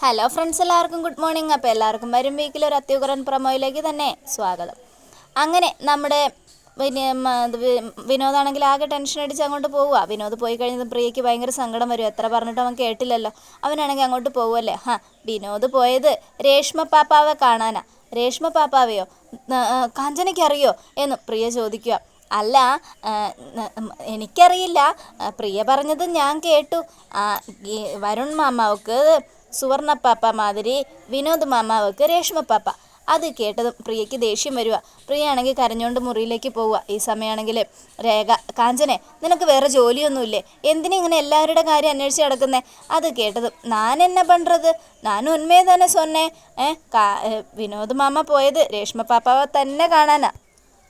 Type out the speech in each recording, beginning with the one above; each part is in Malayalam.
ഹലോ ഫ്രണ്ട്സ് എല്ലാവർക്കും ഗുഡ് മോർണിംഗ് അപ്പോൾ എല്ലാവർക്കും വരും വീക്കിൽ ഒരു അത്യുഗ്രൻ പ്രൊമോയിലേക്ക് തന്നെ സ്വാഗതം. അങ്ങനെ നമ്മുടെ വിനോദാണെങ്കിൽ ആകെ ടെൻഷൻ അടിച്ച് അങ്ങോട്ട് പോവുക വിനോദ് പോയി കഴിഞ്ഞത് പ്രിയയ്ക്ക് ഭയങ്കര സങ്കടം വരും. എത്ര പറഞ്ഞിട്ടും അവൻ കേട്ടില്ലല്ലോ. അവനാണെങ്കിൽ അങ്ങോട്ട് പോവുമല്ലേ ഹാ വിനോദ് പോയത് രേഷ്മ പാപ്പാവെ കാണാനാ. രേഷ്മ പാപ്പാവയോ? കാഞ്ചനയ്ക്കറിയോ? എന്ന് പ്രിയ ചോദിക്കുക അല്ല എനിക്കറിയില്ല. പ്രിയ പറഞ്ഞത് ഞാൻ കേട്ടു. വരുൺ മാമാവക്ക് സുവർണ പാപ്പ മാതിരി വിനോദ് മാമാവക്ക് രേഷ്മ പാപ്പ. അത് കേട്ടതും പ്രിയയ്ക്ക് ദേഷ്യം വരിക പ്രിയ ആണെങ്കിൽ കരഞ്ഞുകൊണ്ട് മുറിയിലേക്ക് പോവുക ഈ സമയമാണെങ്കിൽ രേഖ കാഞ്ചനെ നിനക്ക് വേറെ ജോലിയൊന്നുമില്ലേ? എന്തിനാ ഇങ്ങനെ എല്ലാവരുടെ കാര്യം അന്വേഷിച്ച് കിടക്കുന്നേ അത് കേട്ടതും ഞാൻ എന്നെ പണ്ടത്? ഞാൻ ഉന്മയെ തന്നെ സൊന്നേ വിനോദ് മാമ പോയത് രേഷ്മ പാപ്പാവ തന്നെ കാണാനാ.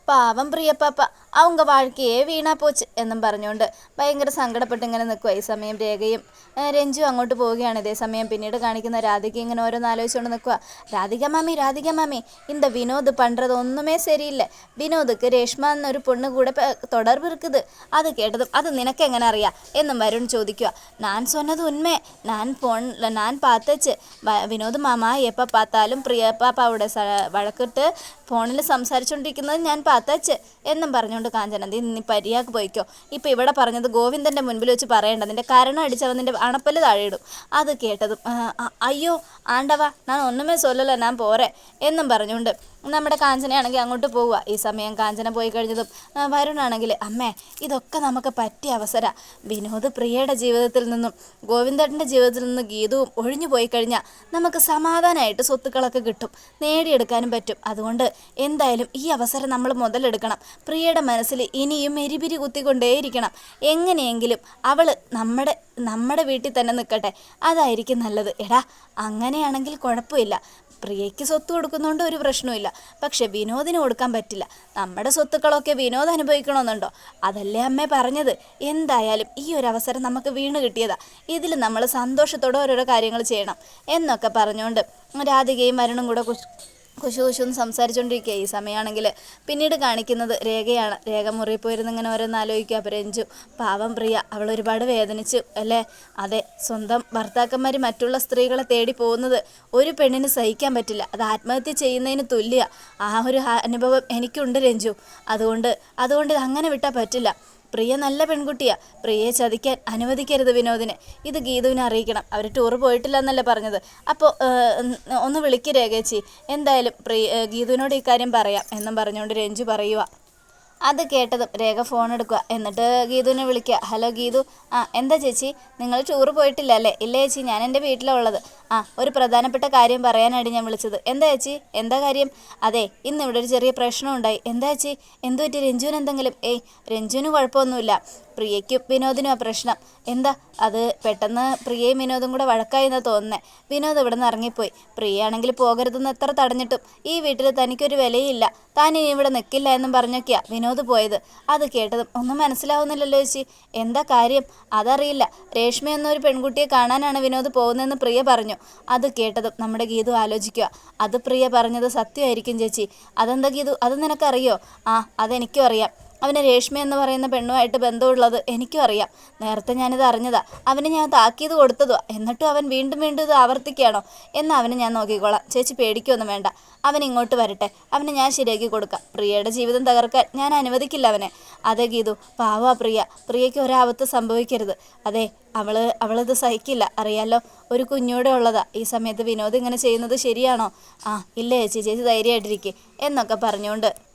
പാവം പ്രിയപ്പാപ്പ அவங்க வாழ்க்கையே വീണാ പോച്ച് എന്നും പറഞ്ഞുകൊണ്ട് ഭയങ്കര സങ്കടപ്പെട്ട് ഇങ്ങനെ നിൽക്കുക ഈ സമയം രേഖയും ഏ, രഞ്ജു അങ്ങോട്ട് പോവുകയാണ് ഇതേ സമയം പിന്നീട് കാണിക്കുന്ന രാധിക ഇങ്ങനെ ഓരോന്ന് ആലോചിച്ചുകൊണ്ട് നിൽക്കുക രാധിക മാമി രാധിക മാമി இந்த വിനോദ് പണ്ടത് ഒന്നുമേ ശരിയില്ല വിനോദുക്ക് രേഷ്മ എന്നൊരു പൊണ്ണ് കൂടെ പ- தொடர்பு இருக்குது അത് കേട്ടതും അത് നിനക്ക് എങ്ങനെ അറിയാം എന്നും വരുൺ ചോദിക്കുക ഞാൻ சொன்னது ഉന്മേ ഞാൻ ഫോൺ ഞാൻ പാത്തച്ച് വ- വിനോദ് മാമ എപ്പോൾ பார்த்தாலும் പ്രിയപ്പാപ്പാവിടെ സ വഴക്കിട്ട് ഫോണിൽ സംസാരിച്ചുകൊണ്ടിരിക്കുന്നത് ഞാൻ പാത്തച്ച് എന്നും പറഞ്ഞുകൊണ്ട് കാഞ്ചനന്തി നീ നീ പരിയാക്ക് പോയിക്കോ. ഇപ്പം ഇവിടെ പറഞ്ഞത് ഗോവിന്ദന്റെ മുൻപിൽ വെച്ച് പറയേണ്ട നിന്റെ കരണം അടിച്ചവൻ നിന്റെ അണപ്പൽ താഴെയിടും അത് കേട്ടതും അയ്യോ ആണ്ടവ ഞാൻ ഒന്നുമേ സൊല്ലല്ല ഞാൻ പോരെ എന്നും പറഞ്ഞുകൊണ്ട് നമ്മുടെ കാഞ്ചനയാണെങ്കിൽ അങ്ങോട്ട് പോവുക. ഈ സമയം കാഞ്ചന പോയി കഴിഞ്ഞതും വരുണാണെങ്കിൽ അമ്മേ ഇതൊക്കെ നമുക്ക് പറ്റിയ അവസര. വിനോദ് പ്രിയയുടെ ജീവിതത്തിൽ നിന്നും ഗോവിന്ദേട്ടന്റെ ജീവിതത്തിൽ നിന്നും ഗീതവും ഒഴിഞ്ഞു പോയി കഴിഞ്ഞാൽ നമുക്ക് സമാധാനമായിട്ട് സ്വത്തുക്കളൊക്കെ കിട്ടും. നേടിയെടുക്കാനും പറ്റും. അതുകൊണ്ട് എന്തായാലും ഈ അവസരം നമ്മൾ മുതലെടുക്കണം. പ്രിയയുടെ മനസ്സിൽ ഇനിയും എരിപിരി കുത്തിക്കൊണ്ടേയിരിക്കണം. എങ്ങനെയെങ്കിലും അവൾ നമ്മുടെ നമ്മുടെ വീട്ടിൽ തന്നെ നിൽക്കട്ടെ. അതായിരിക്കും നല്ലത്. എടാ അങ്ങനെയാണെങ്കിൽ കുഴപ്പമില്ല. പ്രിയയ്ക്ക് സ്വത്ത് കൊടുക്കുന്നതുകൊണ്ട് ഒരു പ്രശ്നവുമില്ല. പക്ഷെ വിനോദിന് കൊടുക്കാൻ പറ്റില്ല. നമ്മുടെ സ്വത്തുക്കളൊക്കെ വിനോദ് അനുഭവിക്കണമെന്നുണ്ടോ? അതല്ലേ അമ്മേ പറഞ്ഞത്. എന്തായാലും ഈ ഒരു അവസരം നമുക്ക് വീണ് കിട്ടിയതാ. ഇതിൽ നമ്മൾ സന്തോഷത്തോടെ ഓരോരോ കാര്യങ്ങൾ ചെയ്യണം. എന്നൊക്കെ പറഞ്ഞുകൊണ്ട് രാധികയും വരണും കൂടെ കുശ് കുശു എന്ന് സംസാരിച്ചുകൊണ്ടിരിക്കുക ഈ സമയമാണെങ്കിൽ പിന്നീട് കാണിക്കുന്നത് രേഖയാണ്. രേഖ മുറിയിൽ പോയിരുന്ന് ഇങ്ങനെ ഓരോന്ന് ആലോചിക്കുക. അപ്പോൾ രഞ്ജു പാവം പ്രിയ അവൾ ഒരുപാട് വേദനിച്ചു അല്ലേ? അതെ സ്വന്തം ഭർത്താക്കന്മാർ മറ്റുള്ള സ്ത്രീകളെ തേടി പോകുന്നത് ഒരു പെണ്ണിന് സഹിക്കാൻ പറ്റില്ല. അത് ആത്മഹത്യ ചെയ്യുന്നതിന് തുല്യ. ആ ഒരു അനുഭവം എനിക്കുണ്ട് രഞ്ജു. അതുകൊണ്ട് അതുകൊണ്ട് അങ്ങനെ വിട്ടാൽ പറ്റില്ല. പ്രിയ നല്ല പെൺകുട്ടിയാ. പ്രിയയെ ചതിക്കാൻ അനുവദിക്കരുത് വിനോദിനെ. ഇത് ഗീതുവിനെ അറിയിക്കണം. അവർ ടൂർ പോയിട്ടില്ല എന്നല്ലേ പറഞ്ഞത് അപ്പോൾ ഒന്ന് വിളിക്ക് രേഖേച്ചി. എന്തായാലും പ്രിയ ഗീതുവിനോട് ഇക്കാര്യം പറയാം എന്നും പറഞ്ഞുകൊണ്ട് രഞ്ജു പറയുക അത് കേട്ടതും രേഖ ഫോൺ എടുക്കുക എന്നിട്ട് ഗീതുവിനെ വിളിക്കുക. ഹലോ ഗീതു. ആ എന്താ ചേച്ചി? നിങ്ങൾ ടൂർ പോയിട്ടില്ല അല്ലേ? ഇല്ല ചേച്ചി ഞാൻ എന്റെ വീട്ടിലുള്ളത് ആ ഒരു പ്രധാനപ്പെട്ട കാര്യം പറയാനായിട്ട് ഞാൻ വിളിച്ചത്. എന്താ ചേച്ചി? എന്താ കാര്യം? അതെ ഇന്ന് ഇവിടെ ഒരു ചെറിയ പ്രശ്നം ഉണ്ടായി എന്താ ചേച്ചി? എന്തു പറ്റി? രഞ്ജുവിന് എന്തെങ്കിലും? ഏയ് രഞ്ജുവിന് കുഴപ്പമൊന്നുമില്ല. പ്രിയയ്ക്കും വിനോദിനും ആ പ്രശ്നം. എന്താ? അത് പെട്ടെന്ന് പ്രിയയും വിനോദും കൂടെ വഴക്കായി എന്നാ തോന്നുന്നേ. വിനോദ് ഇവിടെ നിന്ന് ഇറങ്ങിപ്പോയി. പ്രിയയാണെങ്കിൽ പോകരുതെന്ന് എത്ര തടഞ്ഞിട്ടും ഈ വീട്ടിൽ തനിക്കൊരു വിലയില്ല. താൻ ഇനി ഇവിടെ നിൽക്കില്ല എന്നും പറഞ്ഞൊക്കെയാ വിനോദ് പോയത്. അത് കേട്ടതും ഒന്നും മനസ്സിലാവുന്നില്ലല്ലോ ചേച്ചി. എന്താ കാര്യം? അതറിയില്ല. രേഷ്മ എന്നൊരു പെൺകുട്ടിയെ കാണാനാണ് വിനോദ് പോകുന്നതെന്ന് പ്രിയ പറഞ്ഞു. അത് കേട്ടതും നമ്മുടെ ഗീതു ആലോചിക്കുക. അത് പ്രിയ പറഞ്ഞത് സത്യമായിരിക്കും ചേച്ചി. അതെന്താ ഗീതു? അത് നിനക്കറിയോ? ആ അതെനിക്കും അറിയാം. അവന് രേഷ്മ എന്ന് പറയുന്ന പെണ്ണുമായിട്ട് ബന്ധമുള്ളത് എനിക്കും അറിയാം. നേരത്തെ ഞാനിത് അറിഞ്ഞതാ. അവന് ഞാൻ താക്കീത് കൊടുത്തതുവാ എന്നിട്ടും അവൻ വീണ്ടും വീണ്ടും ഇത് ആവർത്തിക്കുകയാണോ? എന്ന് അവന് ഞാൻ നോക്കിക്കോളാം. ചേച്ചി പേടിക്കൊന്നും വേണ്ട. അവൻ ഇങ്ങോട്ട് വരട്ടെ. അവന് ഞാൻ ശരിയാക്കി കൊടുക്കാം. പ്രിയയുടെ ജീവിതം തകർക്കാൻ ഞാൻ അനുവദിക്കില്ല അവനെ. അതെ ഗീതു. പാവാ പ്രിയ. പ്രിയയ്ക്ക് ഒരാപത്ത് സംഭവിക്കരുത്. അതെ അവൾ അവളത് സഹിക്കില്ല. അറിയാലോ ഒരു കുഞ്ഞൂടെ ഉള്ളതാ. ഈ സമയത്ത് വിനോദ് ഇങ്ങനെ ചെയ്യുന്നത് ശരിയാണോ? ആ ഇല്ല ചേച്ചി. ചേച്ചി ധൈര്യമായിട്ടിരിക്കെ. എന്നൊക്കെ പറഞ്ഞുകൊണ്ട്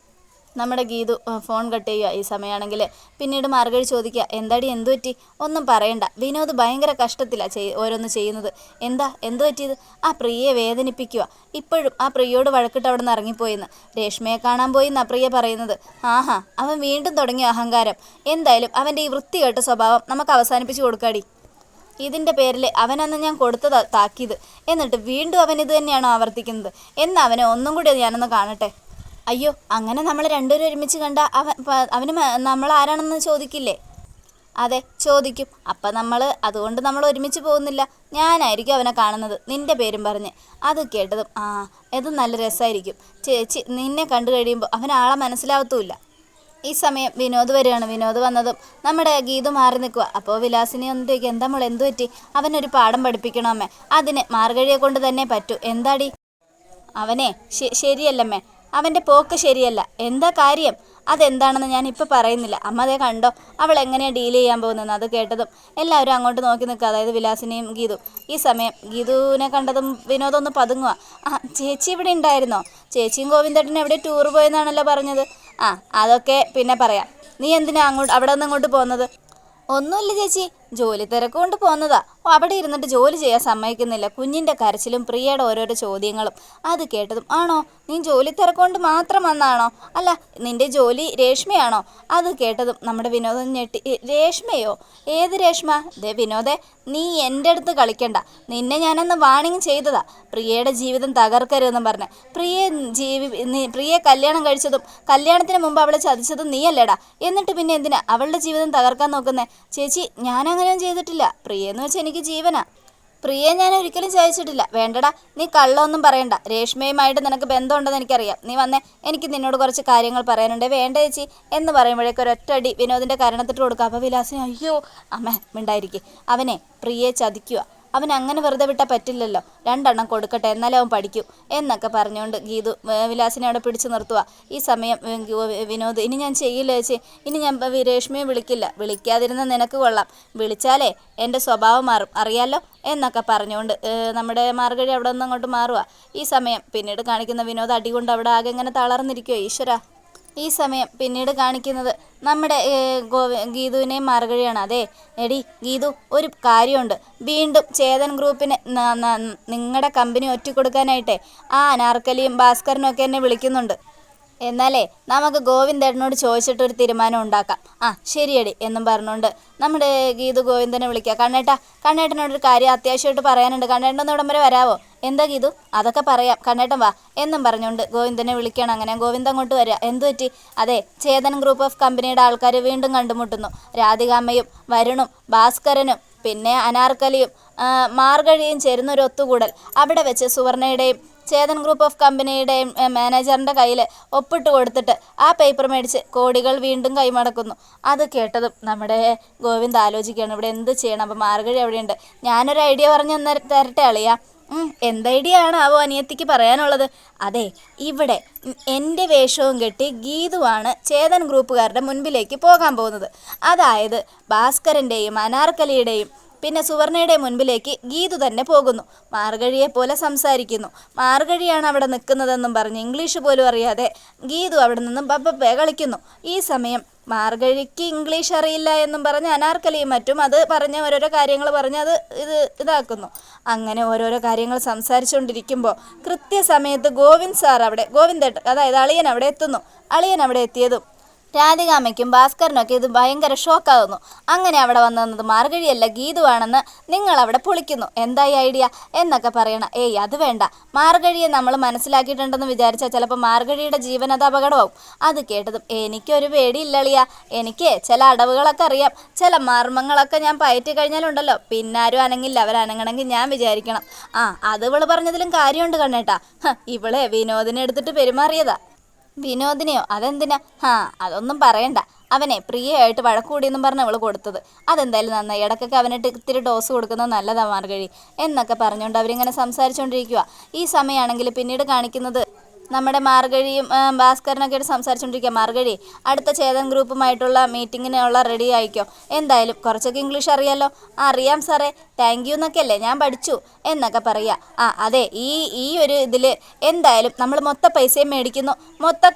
നമ്മുടെ ഗീതു ഫോൺ കട്ട് ചെയ്യുക ഈ സമയമാണെങ്കിൽ. പിന്നീട് മാർഗഴി ചോദിക്കുക എന്താടി എന്തു പറ്റി? ഒന്നും പറയണ്ട. വിനോദ് ഭയങ്കര കഷ്ടത്തിലാണ് ചെയ് ഓരോന്ന് ചെയ്യുന്നത്. എന്താ എന്തു പറ്റിയത്? ആ പ്രിയയെ വേദനിപ്പിക്കുക ഇപ്പോഴും ആ പ്രിയയോട് വഴക്കിട്ട് അവിടെ നിന്ന് ഇറങ്ങിപ്പോയിന്ന്. രേഷ്മയെ കാണാൻ പോയി എന്നാ പ്രിയ പറയുന്നത്. ആഹാ അവൻ വീണ്ടും തുടങ്ങിയ അഹങ്കാരം. എന്തായാലും അവന്റെ ഈ വൃത്തികെട്ട സ്വഭാവം നമുക്ക് അവസാനിപ്പിച്ച് കൊടുക്കാടി. ഇതിന്റെ പേരിൽ അവനന്ന് ഞാൻ കൊടുത്തതാ താക്കീത്. എന്നിട്ട് വീണ്ടും അവൻ ഇത് തന്നെയാണോ ആവർത്തിക്കുന്നത്? എന്നവനെ ഒന്നും കൂടി ഞാനൊന്ന് കാണട്ടെ. അയ്യോ അങ്ങനെ നമ്മൾ രണ്ടുപേരും ഒരുമിച്ച് കണ്ട അവൻ അവന് നമ്മൾ ആരാണെന്ന് ചോദിക്കില്ലേ? അതെ ചോദിക്കും. അപ്പം നമ്മൾ അതുകൊണ്ട് നമ്മൾ ഒരുമിച്ച് പോകുന്നില്ല. ഞാനായിരിക്കും അവനെ കാണുന്നത് നിന്റെ പേരും പറഞ്ഞ്. അത് കേട്ടതും ആ ഇത് നല്ല രസമായിരിക്കും ചേച്ചി നിന്നെ കണ്ടു കഴിയുമ്പോൾ അവൻ ആളെ മനസ്സിലാവത്തുമില്ല ഈ സമയം വിനോദ് വരികയാണ്. വിനോദ് വന്നതും നമ്മുടെ ഗീതു മാറി നിൽക്കുക അപ്പോൾ വിലാസിനെ ഒന്ന് ചോദിക്കുക എന്താ മോൾ എന്തു പറ്റി? അവനൊരു പാഠം പഠിപ്പിക്കണമേ അതിന് മാർഗഴിയെ കൊണ്ട് തന്നെ പറ്റൂ. എന്താടി? അവനെ ശരിയല്ലമ്മേ. അവന്റെ പോക്ക് ശരിയല്ല. എന്താ കാര്യം? അതെന്താണെന്ന് ഞാൻ ഇപ്പം പറയുന്നില്ല. അമ്മ അതേ കണ്ടോ അവൾ എങ്ങനെയാണ് ഡീൽ ചെയ്യാൻ പോകുന്നതെന്ന് അത് കേട്ടതും എല്ലാവരും അങ്ങോട്ട് നോക്കി നിൽക്കുക. അതായത് വിലാസിനെയും ഗീതു. ഈ സമയം ഗീതുവിനെ കണ്ടതും വിനോദം ഒന്ന് പതുങ്ങുക ആ ചേച്ചി ഇവിടെ ഉണ്ടായിരുന്നോ? ചേച്ചിയും ഗോവിന്ദേട്ടനും എവിടെ ടൂർ പോയെന്നാണല്ലോ പറഞ്ഞത്. ആ അതൊക്കെ പിന്നെ പറയാം. നീ എന്തിനാ അങ്ങോട്ട് അവിടെ നിന്ന് അങ്ങോട്ട് പോകുന്നത്? ഒന്നുമില്ല ചേച്ചി. ജോലി തിരക്കുകൊണ്ട് പോന്നതാ. അവിടെ ഇരുന്നിട്ട് ജോലി ചെയ്യാൻ സമ്മതിക്കുന്നില്ല. കുഞ്ഞിന്റെ കരച്ചിലും പ്രിയയുടെ ഓരോരോ ചോദ്യങ്ങളും. അത് കേട്ടതും ആണോ? നീ ജോലി തിരക്കുകൊണ്ട് മാത്രം വന്നാണോ അല്ല നിന്റെ ജോലി രേഷ്മയാണോ? അത് കേട്ടതും നമ്മുടെ വിനോദം ഞെട്ടി രേഷ്മയോ? ഏത് രേഷ്മ? ദേ വിനോദേ നീ എന്റെ അടുത്ത് കളിക്കണ്ട. നിന്നെ ഞാനന്ന് വാണിങ് ചെയ്തതാ. പ്രിയയുടെ ജീവിതം തകർക്കരുതെന്നും പറഞ്ഞ്. പ്രിയ ജീവി പ്രിയെ കല്യാണം കഴിച്ചതും കല്യാണത്തിന് മുമ്പ് അവളെ ചതിച്ചതും നീയല്ലേടാ. എന്നിട്ട് പിന്നെ എന്തിനാ അവളുടെ ജീവിതം തകർക്കാൻ നോക്കുന്നേ? ചേച്ചി ഞാൻ ചെയ്തിട്ടില്ല. പ്രിയെന്ന് വെച്ചാൽ എനിക്ക് ജീവനാ. പ്രിയെ ഞാൻ ഒരിക്കലും ചതിച്ചിട്ടില്ല വേണ്ടടാ നീ കള്ളൊന്നും പറയണ്ട. രേഷ്മയുമായിട്ട് നിനക്ക് ബന്ധമുണ്ടെന്ന് എനിക്കറിയാം. നീ വന്നേ എനിക്ക് നിന്നോട് കുറച്ച് കാര്യങ്ങൾ പറയാനുണ്ട്. വേണ്ട ചേച്ചി എന്ന് പറയുമ്പോഴേക്കും ഒരൊറ്റടി വിനോദിന്റെ കരണത്തിട്ട് കൊടുക്കുക അപ്പോൾ വിലാസിന് അയ്യോ അമ്മ മിണ്ടായിരിക്കും. അവനെ പ്രിയെ ചതിക്കുക അവൻ അങ്ങനെ വെറുതെ വിട്ടാൽ പറ്റില്ലല്ലോ. രണ്ടെണ്ണം കൊടുക്കട്ടെ എന്നാലേ അവൻ പഠിക്കൂ. എന്നൊക്കെ പറഞ്ഞുകൊണ്ട് ഗീതു വിലാസിനെ അവിടെ പിടിച്ചു നിർത്തുക ഈ സമയം വിനോദ് ഇനി ഞാൻ ചെയ്യില്ല ചേച്ചി. ഇനി ഞാൻ രേഷ്മിയെ വിളിക്കില്ല. വിളിക്കാതിരുന്ന നിനക്ക് കൊള്ളാം. വിളിച്ചാലേ എന്റെ സ്വഭാവം മാറും. അറിയാലോ? എന്നൊക്കെ പറഞ്ഞുകൊണ്ട് നമ്മുടെ മാർഗഴി അവിടെ നിന്ന് അങ്ങോട്ട് മാറുക ഈ സമയം പിന്നീട് കാണിക്കുന്ന വിനോദ് അടികൊണ്ട് അവിടെ ആകെ ഇങ്ങനെ തളർന്നിരിക്കുമോ ഈശ്വര. ഈ സമയം പിന്നീട് കാണിക്കുന്നത് നമ്മുടെ ഗോവി ഗീതുവിനെ മാർഗഴിയാണ് അതെ എടി ഗീതു ഒരു കാര്യമുണ്ട്. വീണ്ടും ചേതൻ ഗ്രൂപ്പിന് നിങ്ങളുടെ കമ്പനി ഒറ്റ കൊടുക്കാനായിട്ടെ ആ അനാർക്കലിയും ഭാസ്കരനും ഒക്കെ എന്നെ വിളിക്കുന്നുണ്ട്. എന്നാലേ നമുക്ക് ഗോവിന്ദേട്ടനോട് ചോദിച്ചിട്ട് ഒരു തീരുമാനം ഉണ്ടാക്കാം. ആ ശരിയടി എന്നും പറഞ്ഞുകൊണ്ട് നമ്മുടെ ഗീതു ഗോവിന്ദനെ വിളിക്കാം. കണ്ണേട്ടാ കണ്ണേട്ടനോടൊരു കാര്യം അത്യാവശ്യമായിട്ട് പറയാനുണ്ട്. കണ്ണേട്ടൻ ഒന്ന് ഇവിടം വരെ വരാവോ? എന്താ ഗീതു? അതൊക്കെ പറയാം. കണ്ണേട്ടൻ വാ. എന്നും പറഞ്ഞുകൊണ്ട് ഗോവിന്ദനെ വിളിക്കണം അങ്ങനെ. ഗോവിന്ദൻ അങ്ങോട്ട് വരിക എന്തു പറ്റി? അതെ ചേതൻ ഗ്രൂപ്പ് ഓഫ് കമ്പനിയുടെ ആൾക്കാർ വീണ്ടും കണ്ടുമുട്ടുന്നു. രാധികാമ്മയും വരുണും ഭാസ്കരനും പിന്നെ അനാർക്കലിയും മാർഗഴിയും ചേരുന്ന ഒരു ഒത്തുകൂടൽ. അവിടെ വെച്ച് സുവർണയുടെയും ചേതൻ ഗ്രൂപ്പ് ഓഫ് കമ്പനിയുടെ മാനേജറിന്റെ കയ്യിൽ ഒപ്പിട്ട് കൊടുത്തിട്ട് ആ പേപ്പർ മേടിച്ച് കോടികൾ വീണ്ടും കൈമടക്കുന്നു. അത് കേട്ടതും നമ്മുടെ ഗോവിന്ദ് ആലോചിക്കുകയാണ് ഇവിടെ എന്ത് ചെയ്യണം? അപ്പം മാർഗഴി അവിടെയുണ്ട്. ഞാനൊരു ഐഡിയ പറഞ്ഞു തരട്ടെ അളിയാ. ഉം, എന്ത് ഐഡിയ ആണ് ആവോ അനിയത്തിക്ക് പറയാനുള്ളത്? അതെ ഇവിടെ എന്റെ വേഷവും കെട്ടി ഗീതുവാണ് ചേതൻ ഗ്രൂപ്പുകാരുടെ മുൻപിലേക്ക് പോകാൻ പോകുന്നത്. അതായത് ഭാസ്കരന്റെയും അനാർക്കലിയുടെയും പിന്നെ സുവർണയുടെ മുൻപിലേക്ക് ഗീതു തന്നെ പോകുന്നു. മാർഗഴിയെ പോലെ സംസാരിക്കുന്നു. മാർഗഴിയാണ് അവിടെ നിൽക്കുന്നതെന്നും പറഞ്ഞ് ഇംഗ്ലീഷ് പോലും അറിയാതെ ഗീതു അവിടെ നിന്നും ബബ്ബേ കളിക്കുന്നു. ഈ സമയം മാർഗഴിക്ക് ഇംഗ്ലീഷ് അറിയില്ല എന്നും പറഞ്ഞ് അനാർക്കലിയും മറ്റും അത് പറഞ്ഞ് ഓരോരോ കാര്യങ്ങൾ പറഞ്ഞ് അത് ഇത് ഇതാക്കുന്നു. അങ്ങനെ ഓരോരോ കാര്യങ്ങൾ സംസാരിച്ചുകൊണ്ടിരിക്കുമ്പോൾ കൃത്യസമയത്ത് ഗോവിന്ദ് സാർ അവിടെ ഗോവിന്ദേട്ടൻ അതായത് അളിയൻ അവിടെ എത്തുന്നു. അളിയൻ അവിടെ എത്തിയതും രാധികാമ്മയ്ക്കും ഭാസ്കരനൊക്കെ ഇത് ഭയങ്കര ഷോക്കാകുന്നു അങ്ങനെ അവിടെ വന്നത് മാർഗഴിയല്ല ഗീതുവാണെന്ന് നിങ്ങൾ അവിടെ പൊളിക്കുന്നു. എന്തായി ഐഡിയ? എന്നൊക്കെ പറയണം ഏയ് അത് വേണ്ട. മാർഗഴിയെ നമ്മൾ മനസ്സിലാക്കിയിട്ടുണ്ടെന്ന് വിചാരിച്ചാൽ ചിലപ്പോൾ മാർഗഴിയുടെ ജീവൻ അത് അപകടമാവും. അത് കേട്ടതും എനിക്കൊരു പേടിയില്ലളിയ എനിക്ക് ചില അടവുകളൊക്കെ അറിയാം. ചില മർമ്മങ്ങളൊക്കെ ഞാൻ പയറ്റി കഴിഞ്ഞാലുണ്ടല്ലോ. പിന്നാരും അനങ്ങില്ല. അവരനങ്ങണമെങ്കിൽ ഞാൻ വിചാരിക്കണം. ആ അത് ഇവൾ പറഞ്ഞതിലും കാര്യമുണ്ട് കണ്ണേട്ടാ. ഇവളെ വിനോദിനെ എടുത്തിട്ട് പെരുമാറിയതാ. വിനോദിനെയോ? അതെന്തിനാ? ഹാ അതൊന്നും പറയണ്ട. അവനെ പ്രിയയായിട്ട് വഴക്കൂടിയെന്നും പറഞ്ഞ് അവൾ കൊടുത്തത്. അതെന്തായാലും നന്നായി. ഇടയ്ക്കൊക്കെ അവനിട്ട് ഇത്തിരി ഡോസ് കൊടുക്കുന്നത് നല്ലതാ മാർഗഴി. എന്നൊക്കെ പറഞ്ഞുകൊണ്ട് അവരിങ്ങനെ സംസാരിച്ചുകൊണ്ടിരിക്കുക ഈ സമയമാണെങ്കിൽ പിന്നീട് കാണിക്കുന്നത് നമ്മുടെ മാർഗഴിയും ഭാസ്കരനൊക്കെ ആയിട്ട് സംസാരിച്ചുകൊണ്ടിരിക്കുക മാർഗഴി അടുത്ത ചേതൻ ഗ്രൂപ്പുമായിട്ടുള്ള മീറ്റിങ്ങിനുള്ള റെഡി ആയിക്കോ. എന്തായാലും കുറച്ചൊക്കെ ഇംഗ്ലീഷ് അറിയാലോ. ആ അറിയാം സാറേ. താങ്ക് യു എന്നൊക്കെ അല്ലേ ഞാൻ പഠിച്ചു എന്നൊക്കെ പറയുക ആ അതെ ഈ ഈ ഒരു ഇതിൽ എന്തായാലും നമ്മൾ മൊത്ത പൈസയും മേടിക്കുന്നു. മൊത്ത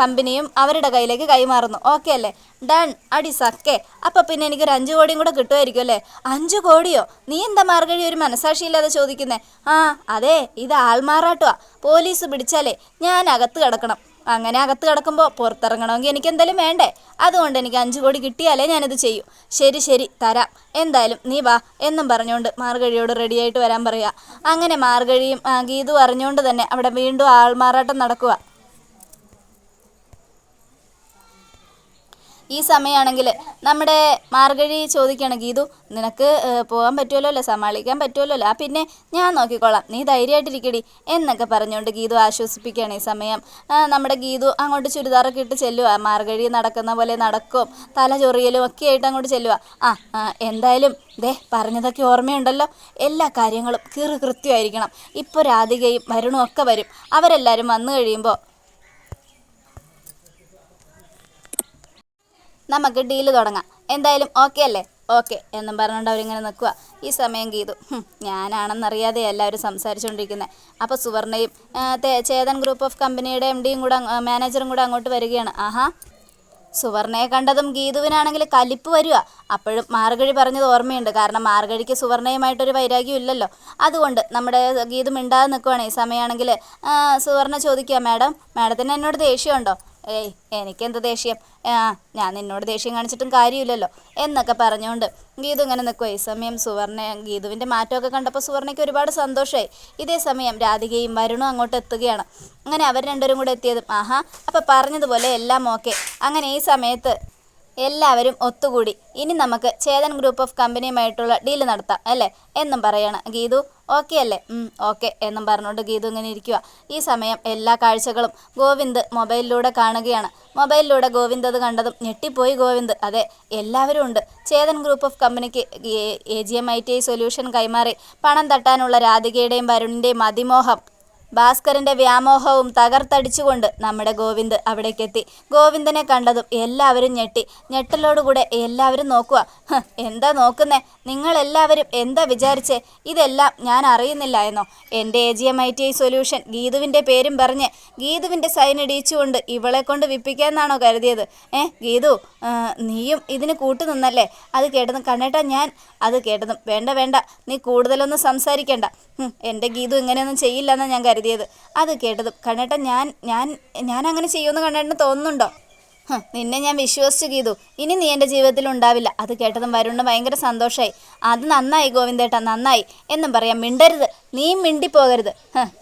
കമ്പനിയും അവരുടെ കയ്യിലേക്ക് കൈമാറുന്നു. ഓക്കെ അല്ലേ? ഡൺ അടി സക്കെ. അപ്പം പിന്നെ എനിക്കൊരു അഞ്ച് കോടിയും കൂടെ കിട്ടുമായിരിക്കും അല്ലേ? അഞ്ച് കോടിയോ? നീ എന്താ മാർഗഴി ഒരു മനസാക്ഷിയില്ലാതെ ചോദിക്കുന്നേ? ആ അതെ ഇത് ആൾമാറാട്ടുവാ. പോലീസ് പിടിച്ചാലേ ഞാൻ അകത്ത് കിടക്കണം. അങ്ങനെ അകത്ത് കിടക്കുമ്പോൾ പുറത്തിറങ്ങണമെങ്കിൽ എനിക്ക് എന്തായാലും വേണ്ടേ? അതുകൊണ്ട് എനിക്ക് അഞ്ച് കോടി കിട്ടിയാലേ ഞാനിത് ചെയ്യൂ. ശരി ശരി തരാം. എന്തായാലും നീ വാ എന്നും പറഞ്ഞുകൊണ്ട് മാർഗഴിയോട് റെഡിയായിട്ട് വരാൻ പറയുക അങ്ങനെ മാർഗഴിയും ഗീതു അറിഞ്ഞുകൊണ്ട് തന്നെ അവിടെ വീണ്ടും ആൾമാറാട്ടം നടക്കുക ഈ സമയമാണെങ്കിൽ നമ്മുടെ മാർഗഴി ചോദിക്കുകയാണ് ഗീതു നിനക്ക് പോകാൻ പറ്റുമല്ലോ അല്ലേ സമാളിക്കാൻ പറ്റുമല്ലോ അല്ലേ ആ പിന്നെ ഞാൻ നോക്കിക്കോളാം. നീ ധൈര്യമായിട്ടിരിക്കടി എന്നൊക്കെ പറഞ്ഞുകൊണ്ട് ഗീതു ആശ്വസിപ്പിക്കുകയാണ് ഈ സമയം. നമ്മുടെ ഗീതു അങ്ങോട്ട് ചുരിദാറൊക്കെ ഇട്ട് ചെല്ലുക മാർഗഴി നടക്കുന്ന പോലെ നടക്കും. തല ചൊറിയലും ഒക്കെ ആയിട്ട് അങ്ങോട്ട് ചെല്ലുക ആ എന്തായാലും ദേ പറഞ്ഞതൊക്കെ ഓർമ്മയുണ്ടല്ലോ. എല്ലാ കാര്യങ്ങളും കീറ് കൃത്യമായിരിക്കണം ഇപ്പോൾ രാധികയും വരുണും ഒക്കെ വരും. അവരെല്ലാവരും വന്നു കഴിയുമ്പോൾ നമുക്ക് ഡീൽ തുടങ്ങാം. എന്തായാലും ഓക്കെ അല്ലേ? ഓക്കെ എന്നും പറഞ്ഞുകൊണ്ട് അവരിങ്ങനെ നിൽക്കുക ഈ സമയം ഗീതു. ഞാനാണെന്നറിയാതെ എല്ലാവരും സംസാരിച്ചുകൊണ്ടിരിക്കുന്നത് അപ്പോൾ സുവർണയും ചേതൻ ഗ്രൂപ്പ് ഓഫ് കമ്പനിയുടെ എം ഡിയും കൂടെ മാനേജറും കൂടെ അങ്ങോട്ട് വരികയാണ്. ആഹാ. സുവർണയെ കണ്ടതും ഗീതുവിനാണെങ്കിൽ കലിപ്പ് വരിക അപ്പോഴും മാർഗഴി പറഞ്ഞത് ഓർമ്മയുണ്ട്. കാരണം മാർഗഴിക്ക് സുവർണയുമായിട്ടൊരു വൈരാഗ്യം ഇല്ലല്ലോ. അതുകൊണ്ട് നമ്മുടെ ഗീതു മിണ്ടാതെ നിൽക്കുവാണ് ഈ സമയമാണെങ്കിൽ സുവർണ ചോദിക്കുക മാഡം മാഡത്തിന് എന്നോട് ദേഷ്യമുണ്ടോ ഏയ് എനിക്കെന്ത് ദേഷ്യം? ആ ഞാൻ നിന്നോട് ദേഷ്യം കാണിച്ചിട്ടും കാര്യമില്ലല്ലോ എന്നൊക്കെ പറഞ്ഞുകൊണ്ട് ഗീതു ഇങ്ങനെ നിൽക്കുക ഈ സമയം സുവർണ ഗീതുവിന്റെ മാറ്റമൊക്കെ കണ്ടപ്പോൾ സുവർണയ്ക്ക് ഒരുപാട് സന്തോഷമായി. ഇതേ സമയം രാധികയും വരുണും അങ്ങോട്ട് എത്തുകയാണ്. അങ്ങനെ അവർ രണ്ടുപേരും കൂടെ എത്തിയതും ആഹാ അപ്പം പറഞ്ഞതുപോലെ എല്ലാം ഓക്കെ. അങ്ങനെ ഈ സമയത്ത് എല്ലാവരും ഒത്തുകൂടി. ഇനി നമുക്ക് ചേതൻ ഗ്രൂപ്പ് ഓഫ് കമ്പനിയുമായിട്ടുള്ള ഡീൽ നടത്താം അല്ലേ? എന്നും പറയാണ്. ഗീതു ഓക്കെ അല്ലേ? ഓക്കെ എന്നും പറഞ്ഞുകൊണ്ട് ഗീതു ഇങ്ങനെ ഇരിക്കുക ഈ സമയം എല്ലാ കാഴ്ചകളും ഗോവിന്ദ് മൊബൈലിലൂടെ കാണുകയാണ്. മൊബൈലിലൂടെ ഗോവിന്ദ് അത് കണ്ടതും ഞെട്ടിപ്പോയി ഗോവിന്ദ്. അതെ എല്ലാവരും ഉണ്ട്. ചേതൻ ഗ്രൂപ്പ് ഓഫ് കമ്പനിക്ക് A G M I T I solution കൈമാറി പണം തട്ടാനുള്ള രാധികയുടെയും വരുണിന്റെയും അതിമോഹം ഭാസ്കരന്റെ വ്യാമോഹവും തകർത്തടിച്ചുകൊണ്ട് നമ്മുടെ ഗോവിന്ദ് അവിടേക്കെത്തി. ഗോവിന്ദനെ കണ്ടതും എല്ലാവരും ഞെട്ടി. ഞെട്ടലോടുകൂടെ എല്ലാവരും നോക്കുക എന്താ നോക്കുന്നേ? നിങ്ങൾ എല്ലാവരും എന്താ വിചാരിച്ചേ? ഇതെല്ലാം ഞാൻ അറിയുന്നില്ല എന്നോ? എന്റെ A G M I T I solution ഗീതുവിന്റെ പേരും പറഞ്ഞ് ഗീതുവിന്റെ സൈൻ ഇടിയിച്ചുകൊണ്ട് ഇവളെ കൊണ്ട് വിപ്പിക്കാമെന്നാണോ കരുതിയത്? ഏ ഗീതു നീയും ഇതിന് കൂട്ടുനിന്നല്ലേ അത് കേട്ടതും കണ്ണേട്ടാ ഞാൻ അത് കേട്ടതും. വേണ്ട വേണ്ട. നീ കൂടുതലൊന്നും സംസാരിക്കണ്ട. എന്റെ ഗീതു ഇങ്ങനെയൊന്നും ചെയ്യില്ലെന്നാണ് ഞാൻ കരുതിയത്. അത് കേട്ടതും കണ്ണേട്ട ഞാൻ ഞാൻ ഞാൻ അങ്ങനെ ചെയ്യുമെന്ന് കണ്ണേട്ടന് തോന്നുന്നുണ്ടോ? നിന്നെ ഞാൻ വിശ്വസിച്ച് ഗീതു. ഇനി നീ എന്റെ ജീവിതത്തിൽ ഉണ്ടാവില്ല. അത് കേട്ടതും വരുണിന് ഭയങ്കര സന്തോഷമായി അത് നന്നായി ഗോവിന്ദേട്ടാ നന്നായി. എന്നും പറയാം മിണ്ടരുത്. നീ മിണ്ടിപ്പോകരുത്.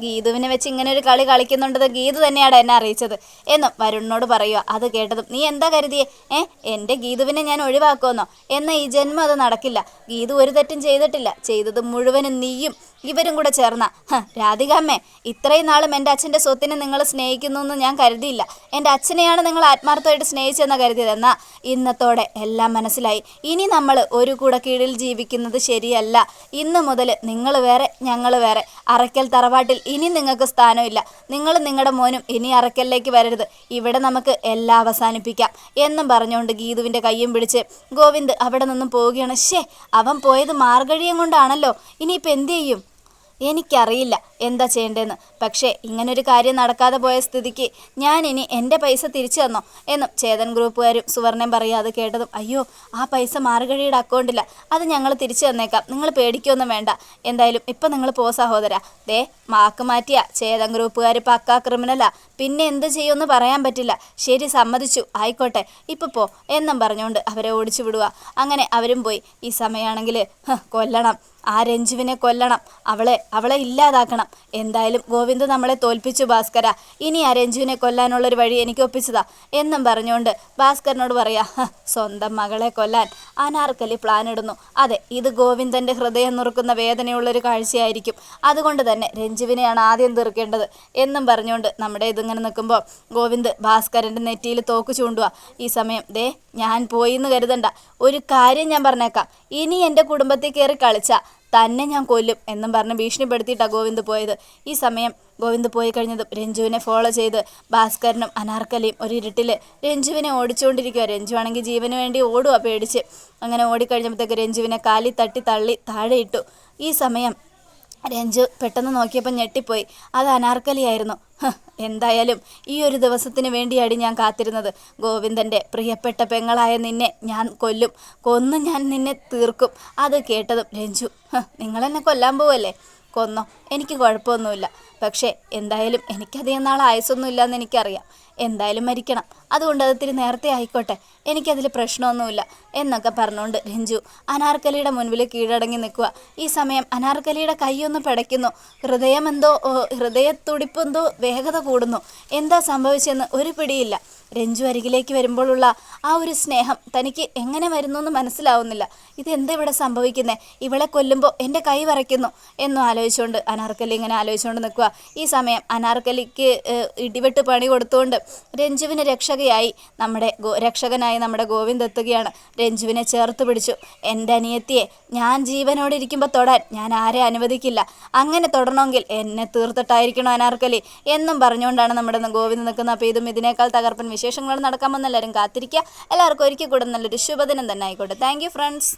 ഗീതുവിനെ വെച്ച് ഇങ്ങനെ ഒരു കളി കളിക്കുന്നുണ്ടത് ഗീതു തന്നെയാണ് എന്നെ അറിയിച്ചത്. എന്നും വരുണിനോട് പറയുക അത് കേട്ടതും നീ എന്താ കരുതിയേ? ഏ എന്റെ ഗീതുവിനെ ഞാൻ ഒഴിവാക്കുമെന്നോ? എന്നാൽ ഈ ജന്മം അത് നടക്കില്ല. ഗീതു ഒരു തെറ്റും ചെയ്തിട്ടില്ല. ചെയ്തത് മുഴുവനും നീയും. ഇവരും കൂടെ ചേർന്ന. രാധികാമ്മേ ഇത്രയും നാളും എന്റെ അച്ഛന്റെ സ്വത്തിനെ നിങ്ങൾ സ്നേഹിക്കുന്നു എന്ന് ഞാൻ കരുതിയില്ല. എന്റെ അച്ഛനെയാണ് നിങ്ങൾ ആത്മാർത്ഥമായിട്ട് സ്നേഹിച്ചെന്ന് കരുതിയത്. എന്നാൽ ഇന്നത്തോടെ എല്ലാം മനസ്സിലായി. ഇനി നമ്മൾ ഒരു കൂടെ കീഴിൽ ജീവിക്കുന്നത് ശരിയല്ല. ഇന്ന് മുതൽ നിങ്ങൾ വേറെ ഞങ്ങൾ വേറെ. അറയ്ക്കൽ തറവാട്ടിൽ ഇനി നിങ്ങൾക്ക് സ്ഥാനമില്ല. നിങ്ങൾ നിങ്ങളുടെ മോനും ഇനി അറയ്ക്കലിലേക്ക് വരരുത്. ഇവിടെ നമുക്ക് എല്ലാം അവസാനിപ്പിക്കാം. എന്നും പറഞ്ഞുകൊണ്ട് ഗീതുവിന്റെ കയ്യും പിടിച്ച് ഗോവിന്ദ് അവിടെ നിന്നും പോവുകയാണ്. ഷേ അവൻ പോയത് മാർഗഴിയും കൊണ്ടാണല്ലോ. ഇനിയിപ്പോൾ എന്ത് ചെയ്യും? എനിക്കറിയില്ല എന്താ ചെയ്യേണ്ടതെന്ന്. പക്ഷേ ഇങ്ങനൊരു കാര്യം നടക്കാതെ പോയ സ്ഥിതിക്ക് ഞാൻ ഇനി എന്റെ പൈസ തിരിച്ചു തന്നോ എന്നും ചേതൻ ഗ്രൂപ്പുകാരും സുവർണയും പറയാതെ കേട്ടതും അയ്യോ ആ പൈസ മാർഗഴിയുടെ അക്കൗണ്ടില്ല അത് ഞങ്ങൾ തിരിച്ചു തന്നേക്കാം. നിങ്ങൾ പേടിക്കൊന്നും വേണ്ട. എന്തായാലും ഇപ്പം നിങ്ങൾ പോ സഹോദര. ദേ മാക്ക് മാറ്റിയ. ചേതൻ ഗ്രൂപ്പുകാർ പക്കാ ക്രിമിനലാ പിന്നെ എന്ത് ചെയ്യുമെന്ന് പറയാൻ പറ്റില്ല. ശരി സമ്മതിച്ചു. ആയിക്കോട്ടെ. ഇപ്പം പോ എന്നും പറഞ്ഞുകൊണ്ട് അവരെ ഓടിച്ചു വിടുക. അങ്ങനെ അവരും പോയി. ഈ സമയമാണെങ്കിൽ കൊല്ലണം. ആ രഞ്ജുവിനെ കൊല്ലണം. അവളെ അവളെ ഇല്ലാതാക്കണം. എന്തായാലും ഗോവിന്ദ് നമ്മളെ തോൽപ്പിച്ചു ഭാസ്കര. ഇനി ആ രഞ്ജുവിനെ കൊല്ലാനുള്ളൊരു വഴി എനിക്ക് ഒപ്പിച്ചതാ. എന്നും പറഞ്ഞുകൊണ്ട് ഭാസ്കരനോട് പറയാ സ്വന്തം മകളെ കൊല്ലാൻ അനാർക്കലി പ്ലാൻ ഇടുന്നു. അതെ ഇത് ഗോവിന്ദന്റെ ഹൃദയം നുറുക്കുന്ന വേദനയുള്ളൊരു കാഴ്ചയായിരിക്കും. അതുകൊണ്ട് തന്നെ രഞ്ജുവിനെയാണ് ആദ്യം തീർക്കേണ്ടത്. എന്നും പറഞ്ഞുകൊണ്ട് നമ്മുടെ ഇതിങ്ങനെ നിൽക്കുമ്പോൾ ഗോവിന്ദ് ഭാസ്കരന്റെ നെറ്റിയിൽ തോക്ക് ചൂണ്ടുക ഈ സമയം ദേ ഞാൻ പോയി എന്ന് കരുതണ്ട. ഒരു കാര്യം ഞാൻ പറഞ്ഞേക്കാം. ഇനി എന്റെ കുടുംബത്തിൽ കയറി കളിച്ച തന്നെ ഞാൻ കൊല്ലും എന്നും പറഞ്ഞ് ഭീഷണിപ്പെടുത്തിയിട്ടാണ് ഗോവിന്ദ് പോയത്. ഈ സമയം ഗോവിന്ദ് പോയി കഴിഞ്ഞതും രഞ്ജുവിനെ ഫോളോ ചെയ്ത് ഭാസ്കരനും അനാർക്കലിയും ഒരു ഇരുട്ടിൽ രഞ്ജുവിനെ ഓടിച്ചുകൊണ്ടിരിക്കുക രഞ്ജു ആണെങ്കിൽ ജീവന് വേണ്ടി ഓടുക പേടിച്ച്. അങ്ങനെ ഓടിക്കഴിഞ്ഞപ്പോഴത്തേക്ക് രഞ്ജുവിനെ കാലി തട്ടി തള്ളി താഴെ ഇട്ടു. ഈ സമയം രഞ്ജു പെട്ടെന്ന് നോക്കിയപ്പോൾ ഞെട്ടിപ്പോയി. അത് അനാർക്കലിയായിരുന്നു. എന്തായാലും ഈ ഒരു ദിവസത്തിന് വേണ്ടിയാണ് ഞാൻ കാത്തിരുന്നത്. ഗോവിന്ദന്റെ പ്രിയപ്പെട്ട പെങ്ങളായ നിന്നെ ഞാൻ കൊല്ലും. കൊന്നു ഞാൻ നിന്നെ തീർക്കും. അത് കേട്ടതും രഞ്ജു നിങ്ങളെന്നെ കൊല്ലാൻ പോവല്ലേ? കൊന്നോ എനിക്ക് കുഴപ്പമൊന്നുമില്ല. പക്ഷേ എന്തായാലും എനിക്കധികം നാൾ ആയുസൊന്നുമില്ല എന്ന് എനിക്കറിയാം. എന്തായാലും മരിക്കണം. അതുകൊണ്ട് അത് ഇത്തിരി നേരത്തെ ആയിക്കോട്ടെ. എനിക്കതിൽ പ്രശ്നമൊന്നുമില്ല എന്നൊക്കെ പറഞ്ഞുകൊണ്ട് രഞ്ജു അനാർക്കലിയുടെ മുൻപിൽ കീഴടങ്ങി നിൽക്കുക ഈ സമയം അനാർക്കലിയുടെ കൈയൊന്ന് പിടയ്ക്കുന്നു. ഹൃദയമെന്തോ ഹൃദയത്തുടിപ്പെന്തോ വേഗത കൂടുന്നു. എന്താ സംഭവിച്ചെന്ന് ഒരു പിടിയില്ല. രഞ്ജു അരികിലേക്ക് വരുമ്പോഴുള്ള ആ ഒരു സ്നേഹം തനിക്ക് എങ്ങനെ വരുന്നു എന്ന് മനസ്സിലാവുന്നില്ല. ഇതെന്താ ഇവിടെ സംഭവിക്കുന്നത് ഇവളെ കൊല്ലുമ്പോൾ എന്റെ കൈ വരയ്ക്കുന്നു എന്നും ആലോചിച്ചുകൊണ്ട് അനാർക്കലി ഇങ്ങനെ ആലോചിച്ചുകൊണ്ട് നിൽക്കുക ഈ സമയം അനാർക്കലിക്ക് ഇടിവെട്ട് പണി കൊടുത്തുകൊണ്ട് രഞ്ജുവിന് രക്ഷകയായി. നമ്മുടെ രക്ഷകനായി നമ്മുടെ ഗോവിന്ദ് എത്തുകയാണ്. രഞ്ജുവിനെ ചേർത്ത് പിടിച്ചു. എന്റെ അനിയത്തിയെ ഞാൻ ജീവനോടെ ഇരിക്കുമ്പോൾ തൊടാൻ ഞാൻ ആരെ അനുവദിക്കില്ല. അങ്ങനെ തൊടണമെങ്കിൽ എന്നെ തീർത്തിട്ടായിരിക്കണം അനാർക്കലി എന്നും പറഞ്ഞുകൊണ്ടാണ് നമ്മുടെ ഗോവിന്ദ് നിൽക്കുന്നത്. അപ്പോൾ ഇതും ഇതിനേക്കാൾ തകർപ്പൻ വിശേഷങ്ങൾ നടക്കാമെന്ന് എല്ലാവരും കാത്തിരിക്കുക. എല്ലാവർക്കും ഒരിക്കൽ കൂടെ നല്ലൊരു ശുഭദിനം തന്നെ ആയിക്കോട്ടെ. Thank friends